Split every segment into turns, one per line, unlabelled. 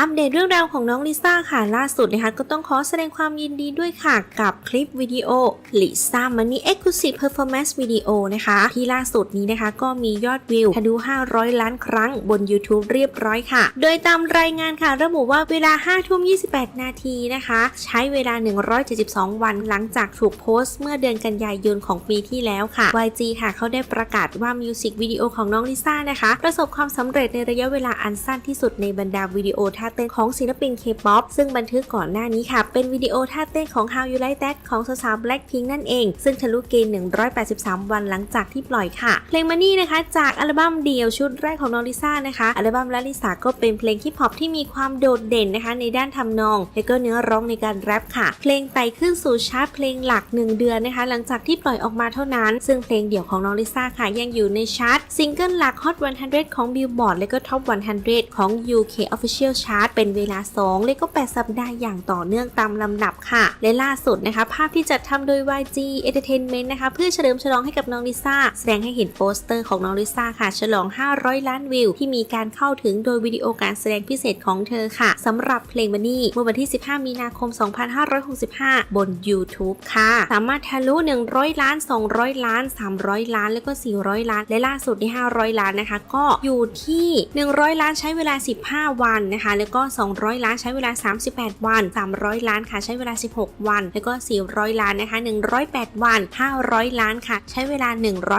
อัปเดตเรื่องราวของน้องลิซ่าค่ะล่าสุดนะคะก็ต้องขอแสดงความยินดีด้วยค่ะกับคลิปวิดีโอลิซ่ามันนี่เอ็กซ์คลูซีฟเพอร์ฟอร์แมนซ์วิดีโอนะคะ ที่ล่าสุดนี้นะคะก็มียอดวิวทะลุ500 ล้านครั้งบน YouTube เรียบร้อยค่ะ โดยตามรายงานค่ะ ระบุว่าเวลา5ทุ่ม28 นาทีนะคะ ใช้เวลา 172 วันหลังจากถูกโพสต์เมื่อเดือนกันยายนของปีที่แล้วค่ะ YG ค่ะเขาได้ประกาศว่ามิวสิกวิดีโอของน้องลิซ่านะคะ ประสบความสำเร็จในระยะเวลาอันสั้นที่สุดในบรรดาวิดีโอท่าาเต้นของศิลปิน K-POP ซึ่งบันทึกก่อนหน้านี้ค่ะ เป็นวิดีโอท่าเต้นของ How You Like That ของสาวๆ Blackpink นั่นเอง ซึ่งทะลุเกณฑ์ 183 วันหลังจากที่ปล่อยค่ะ เพลงมันนี่นะคะ จากอัลบั้มเดี่ยวชุดแรกของน้องลิซ่านะคะ อัลบั้มลาลิสาก็เป็นเพลงฮิปฮอปที่มีความโดดเด่นนะคะ ในด้านทำนอง และก็เนื้อร้องในการแรปค่ะ เพลงไต่ขึ้นสู่ชาร์ตเพลงหลัก 1 เดือนนะคะ หลังจากที่ปล่อยออกมาเท่านั้น ซึ่งเพลงเดี่ยวของน้องลิซ่าค่ะยังอยู่ในชาร์ตซิงเกิลหลัก Hot 100 ของ Billboard และก็ Top 100 ของ UK Official Chart เป็นเวลา 2 และก็ 8 สัปดาห์อย่างต่อเนื่องตามลำดับค่ะ และล่าสุดนะคะ ภาพที่จัดทำโดย YG Entertainment นะคะ เพื่อเฉลิมฉลองให้กับน้องลิซ่า แสดงให้เห็นโปสเตอร์ของน้องลิซ่าค่ะ ฉลอง 500 ล้านวิว ที่มีการเข้าถึงโดยวิดีโอการแสดงพิเศษของเธอค่ะสำหรับเพลงมันนี่เมื่อวันที่ 15 มีนาคม 2565 บน YouTube ค่ะ สามารถทะลุ 100 ล้าน 200 ล้าน 300 ล้าน แล้วก็ 400 ล้าน และล่าสุดที่ 500 ล้านนะคะ ก็อยู่ที่ 100 ล้านใช้เวลา 15 วันนะคะแล้วก็ 200 ล้านใช้เวลา 38 วัน 300 ล้านค่ะใช้เวลา 16 วัน แล้วก็ 400 ล้านนะคะ 108 วัน 500 ล้านค่ะ ใช้เวลา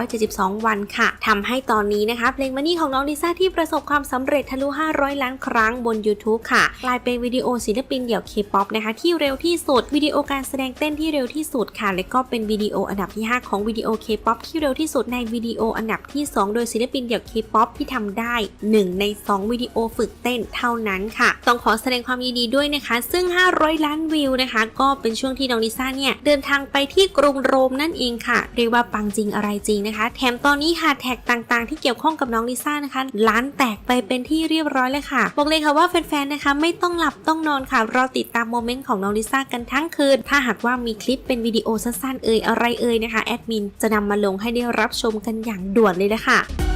172 วันค่ะทำให้ตอนนี้นะคะเพลงมันนี่ของน้องลิซ่าที่ประสบความสำเร็จทะลุ 500 ล้านครั้งบน YouTube ค่ะ กลายเป็นวิดีโอศิลปินเดี่ยว K-POP นะคะที่เร็วที่สุดวิดีโอการแสดงเต้นที่เร็วที่สุดค่ะ และก็เป็นวิดีโออันดับที่ 5 ของวิดีโอ K-POP ที่เร็วที่สุดในวิดีโออันดับที่ 2 โดยศิลปินเดี่ยว K-POP ที่ทำได้ 1 ใน 2 วิดีโอฝึกเต้นเท่านั้นค่ะ ต้องขอแสดงความยินดีด้วยนะคะ ซึ่ง 500 ล้านวิวนะคะ ก็เป็นช่วงที่น้องลิซ่าเนี่ย เดินทางไปที่กรุงโรมนั่นเองค่ะ เรียกว่าปังจริงอะไรจริงนะคะ แถมตอนนี้ค่ะแท็กต่างๆ ที่เกี่ยวข้องกับน้องลิซ่านะคะล้านแตกไปเป็นที่เรียบร้อยเลยค่ะ บอกเลยค่ะว่าแฟนๆนะคะ ไม่ต้องหลับต้องนอนค่ะรอติดตามโมเมนต์ของน้องลิซ่ากันทั้งคืน ถ้าหากว่ามีคลิปเป็นวิดีโอสั้นๆเอ่ยอะไรเอ่ยนะคะแอดมินจะนำมาลงให้ได้รับชมกันอย่างด่วนเลยนะคะ